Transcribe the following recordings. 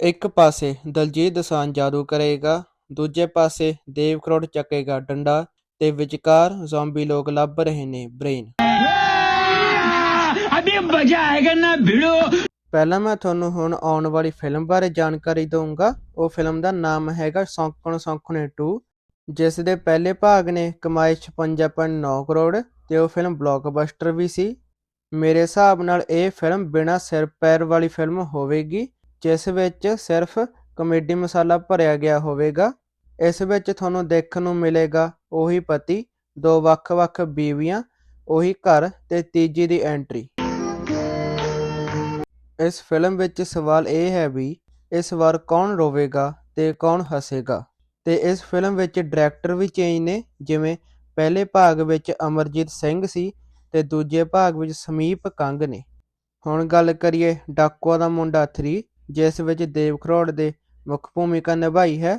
ਇੱਕ ਪਾਸੇ ਦਲਜੀਤ ਦਸਾਨ ਜਾਦੂ ਕਰੇਗਾ ਦੂਜੇ ਪਾਸੇ ਦੇਵ ਕਰੋੜ ਚੱਕੇਗਾ ਡੰਡਾ ਤੇ ਵਿਚਕਾਰ ਜ਼ੋਂਬੀ ਲੋਕ ਲੱਭ ਰਹੇ ਨੇ ਬ੍ਰੇਨ ਅਬੇ ਮਜ਼ਾ ਆਏਗਾ ਨਾ ਭਿੜੋ। ਪਹਿਲਾਂ ਮੈਂ ਤੁਹਾਨੂੰ ਹੁਣ ਆਉਣ ਵਾਲੀ ਫਿਲਮ ਬਾਰੇ ਜਾਣਕਾਰੀ ਦਊਂਗਾ। ਉਹ ਫਿਲਮ ਦਾ ਨਾਮ ਹੈਗਾ ਸੌਂਕਣ ਸੌਂਕਣੇ 2 ਜਿਸ ਦੇ ਪਹਿਲੇ ਭਾਗ ਨੇ ਕਮਾਈ 56.9 ਕਰੋੜ ਤੇ ਉਹ ਫਿਲਮ ਬਲੌਕਬਸਟਰ ਵੀ ਸੀ। ਮੇਰੇ ਹਿਸਾਬ ਨਾਲ ਇਹ ਫਿਲਮ ਬਿਨਾ ਸਿਰ ਪੈਰ ਵਾਲੀ ਫਿਲਮ ਹੋਵੇਗੀ। ਜਿਸ ਵਿੱਚ ਸਿਰਫ ਕਮੇਡੀ ਮਸਾਲਾ ਭਰਿਆ ਗਿਆ ਹੋਵੇਗਾ, ਇਸ ਵਿੱਚ ਤੁਹਾਨੂੰ ਦੇਖਣ ਨੂੰ ਮਿਲੇਗਾ ਉਹੀ ਪਤੀ, ਦੋ ਵੱਖ-ਵੱਖ ਬੀਵੀਆਂ, ਉਹੀ ਘਰ ਤੇ ਤੀਜੀ ਦੀ ਐਂਟਰੀ ਇਸ ਫਿਲਮ ਵਿੱਚ ਸਵਾਲ ਇਹ ਹੈ ਵੀ ਇਸ ਵਾਰ ਕੌਣ ਰੋਵੇਗਾ ਤੇ ਕੌਣ ਹੱਸੇਗਾ? ਤੇ ਇਸ ਫਿਲਮ ਵਿੱਚ ਡਾਇਰੈਕਟਰ ਵੀ ਚੇਂਜ ਨੇ, ਜਿਵੇਂ ਪਹਿਲੇ ਭਾਗ ਵਿੱਚ ਅਮਰਜੀਤ ਸਿੰਘ ਸੀ ਤੇ ਦੂਜੇ ਭਾਗ ਵਿੱਚ ਸਮੀਪ ਕੰਗ ਨੇ। ਹੁਣ ਗੱਲ ਕਰੀਏ ਡਾਕੂਆ ਦਾ ਮੁੰਡਾ 3 ਜਿਸ ਵਿੱਚ ਦੇਵ ਖਰੋੜ ਦੇ ਮੁੱਖ ਭੂਮਿਕਾ ਨਿਭਾਈ ਹੈ,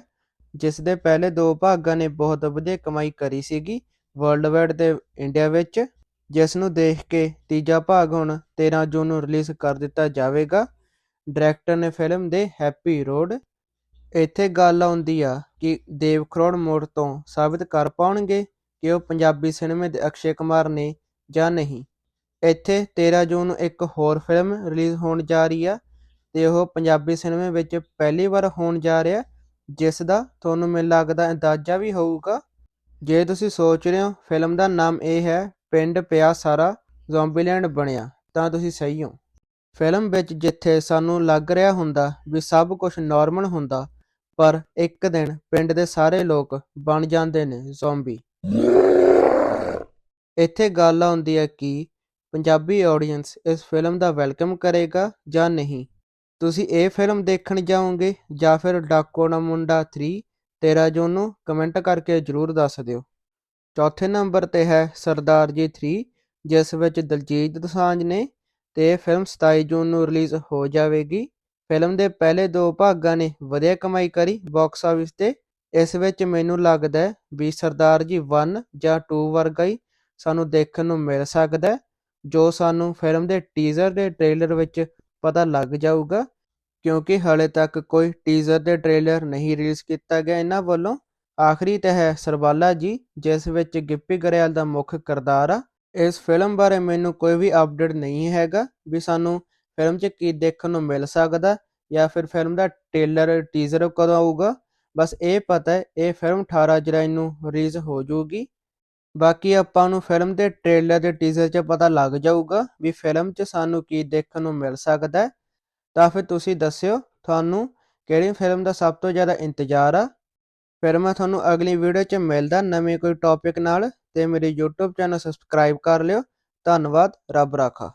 ਜਿਸ ਦੇ ਪਹਿਲੇ ਦੋ ਭਾਗਾਂ ਨੇ ਬਹੁਤ ਵਧੀਆ ਕਮਾਈ ਕਰੀ ਸੀਗੀ ਵਰਲਡ ਵਾਈਡ ਤੇ ਇੰਡੀਆ ਵਿੱਚ ਜਿਸ ਨੂੰ ਦੇਖ ਕੇ ਤੀਜਾ ਭਾਗ ਹੁਣ 13 ਜੂਨ ਨੂੰ ਰਿਲੀਜ਼ ਕਰ ਦਿੱਤਾ ਜਾਵੇਗਾ। ਡਾਇਰੈਕਟਰ ਨੇ ਫਿਲਮ ਦੇ ਹੈਪੀ ਰੋਡ ਇੱਥੇ ਗੱਲ ਆਉਂਦੀ ਆ ਕਿ ਦੇਵ ਖਰੋੜ ਮੋੜ ਤੋਂ ਸਾਬਿਤ ਕਰ ਪਾਉਣਗੇ ਕਿ ਉਹ ਪੰਜਾਬੀ ਸਿਨੇਮੇ ਦੇ ਅਕਸ਼ੇ ਕੁਮਾਰ ਨੇ ਜਾਂ ਨਹੀਂ। ਇੱਥੇ 13 ਜੂਨ ਨੂੰ ਇੱਕ ਹੋਰ ਫਿਲਮ ਰਿਲੀਜ਼ ਹੋਣ ਜਾ ਰਹੀ ਆ ਤੇ ਉਹ ਪੰਜਾਬੀ ਸਿਨੇਮੇ ਵਿੱਚ ਪਹਿਲੀ ਵਾਰ ਹੋਣ ਜਾ ਰਿਹਾ, ਜਿਸ ਦਾ ਤੁਹਾਨੂੰ ਮੈਨੂੰ ਲੱਗਦਾ ਅੰਦਾਜ਼ਾ ਵੀ ਹੋਊਗਾ। ਜੇ ਤੁਸੀਂ ਸੋਚ ਰਹੇ ਹੋ, ਫਿਲਮ ਦਾ ਨਾਮ ਇਹ ਹੈ, ਪਿੰਡ ਪਿਆ ਸਾਰਾ, ਜ਼ੋਂਬੀਲੈਂਡ ਬਣਿਆ, ਤਾਂ ਤੁਸੀਂ ਸਹੀ ਹੋ। ਫਿਲਮ ਵਿੱਚ ਜਿੱਥੇ ਸਾਨੂੰ ਲੱਗ ਰਿਹਾ ਹੁੰਦਾ ਵੀ ਸਭ ਕੁਝ ਨਾਰਮਲ ਹੁੰਦਾ, ਪਰ ਇੱਕ ਦਿਨ ਪਿੰਡ ਦੇ ਸਾਰੇ ਲੋਕ ਬਣ ਜਾਂਦੇ ਨੇ ਜ਼ੋਂਬੀ। ਇੱਥੇ ਗੱਲ ਆਉਂਦੀ ਹੈ ਕਿ ਪੰਜਾਬੀ ਆਡੀਅנס ਇਸ ਫਿਲਮ ਦਾ ਵੈਲਕਮ ਕਰੇਗਾ ਜਾਂ ਨਹੀਂ। ਤੁਸੀਂ ਇਹ ਫਿਲਮ ਦੇਖਣ ਜਾਓਗੇ ਜਾਂ ਫਿਰ ਡਾਕੋ ਦਾ ਮੁੰਡਾ 3 13 ਜੂਨ ਨੂੰ ਕਮੈਂਟ ਕਰਕੇ ਜਰੂਰ ਦੱਸ ਦਿਓ। ਚੌਥੇ ਨੰਬਰ ਤੇ ਹੈ ਸਰਦਾਰ ਜੀ 3 ਜਿਸ ਵਿੱਚ ਦਲਜੀਤ ਦੋਸਾਂਝ ਨੇ ਤੇ ਇਹ ਫਿਲਮ 27 ਜੂਨ ਨੂੰ ਰਿਲੀਜ਼ ਹੋ ਜਾਵੇਗੀ। ਫਿਲਮ ਦੇ ਪਹਿਲੇ ਦੋ ਭਾਗਾਂ ਨੇ ਵਧੀਆ ਕਮਾਈ ਕਰੀ ਬਾਕਸ ਆਫਿਸ ਤੇ। ਇਸ ਵਿੱਚ ਮੈਨੂੰ ਲੱਗਦਾ ਹੈ ਵੀ ਸਰਦਾਰ ਜੀ 1 ਜਾਂ 2 ਵਰਗਾ ਹੀ ਸਾਨੂੰ ਦੇਖਣ ਨੂੰ ਮਿਲ ਸਕਦਾ ਜੋ ਸਾਨੂੰ ਫਿਲਮ ਦੇ ਟੀਜ਼ਰ ਦੇ ਟ੍ਰੇਲਰ ਵਿੱਚ ਪਤਾ ਲੱਗ ਜਾਊਗਾ, ਕਿਉਂਕਿ ਹਾਲੇ ਤੱਕ ਕੋਈ ਟੀਜ਼ਰ ਦੇ ਟ੍ਰੇਲਰ ਨਹੀਂ ਰਿਲੀਜ਼ ਕੀਤਾ ਗਿਆ ਇਹਨਾਂ ਵੱਲੋਂ। ਆਖਰੀ ਤੇ ਹੈ, ਸਰਬਾਲਾ ਜੀ, ਜਿਸ ਵਿੱਚ ਗਿੱਪੀ ਗਰੇਵਾਲ ਦਾ ਮੁੱਖ ਕਿਰਦਾਰ ਆ। ਇਸ ਫਿਲਮ ਬਾਰੇ ਮੈਨੂੰ ਕੋਈ ਵੀ ਅਪਡੇਟ ਨਹੀਂ ਹੈਗਾ ਵੀ ਸਾਨੂੰ ਫਿਲਮ 'ਚ ਕੀ ਦੇਖਣ ਨੂੰ ਮਿਲ ਸਕਦਾ ਜਾਂ ਫਿਰ ਫਿਲਮ ਦਾ ਟ੍ਰੇਲਰ ਟੀਜ਼ਰ ਕਦੋਂ ਆਊਗਾ। ਬਸ ਇਹ ਪਤਾ ਹੈ, ਇਹ ਫਿਲਮ 18 ਜੁਲਾਈ ਨੂੰ ਰਿਲੀਜ਼ ਹੋ ਜਾਊਗੀ। ਬਾਕੀ ਆਪਾਂ ਨੂੰ ਫਿਲਮ ਦੇ ਟ੍ਰੇਲਰ ਤੇ ਟੀਜ਼ਰ 'ਚ ਪਤਾ ਲੱਗ ਜਾਊਗਾ ਵੀ ਫਿਲਮ 'ਚ ਸਾਨੂੰ ਕੀ ਦੇਖਣ ਨੂੰ ਮਿਲ ਸਕਦਾ ਹੈ। ਤਾਂ ਫਿਰ ਤੁਸੀਂ ਦੱਸਿਓ ਤੁਹਾਨੂੰ ਕਿਹੜੀ ਫਿਲਮ ਦਾ ਸਭ ਤੋਂ ਜ਼ਿਆਦਾ ਇੰਤਜ਼ਾਰ ਆ। ਫਿਰ ਮੈਂ ਤੁਹਾਨੂੰ ਅਗਲੀ ਵੀਡੀਓ 'ਚ ਮਿਲਦਾ ਨਵੇਂ ਕੋਈ ਟੌਪਿਕ ਨਾਲ ਤੇ ਮੇਰੇ YouTube ਚੈਨਲ ਸਬਸਕ੍ਰਾਈਬ ਕਰ ਲਿਓ। ਧੰਨਵਾਦ, ਰੱਬ ਰਾਖਾ।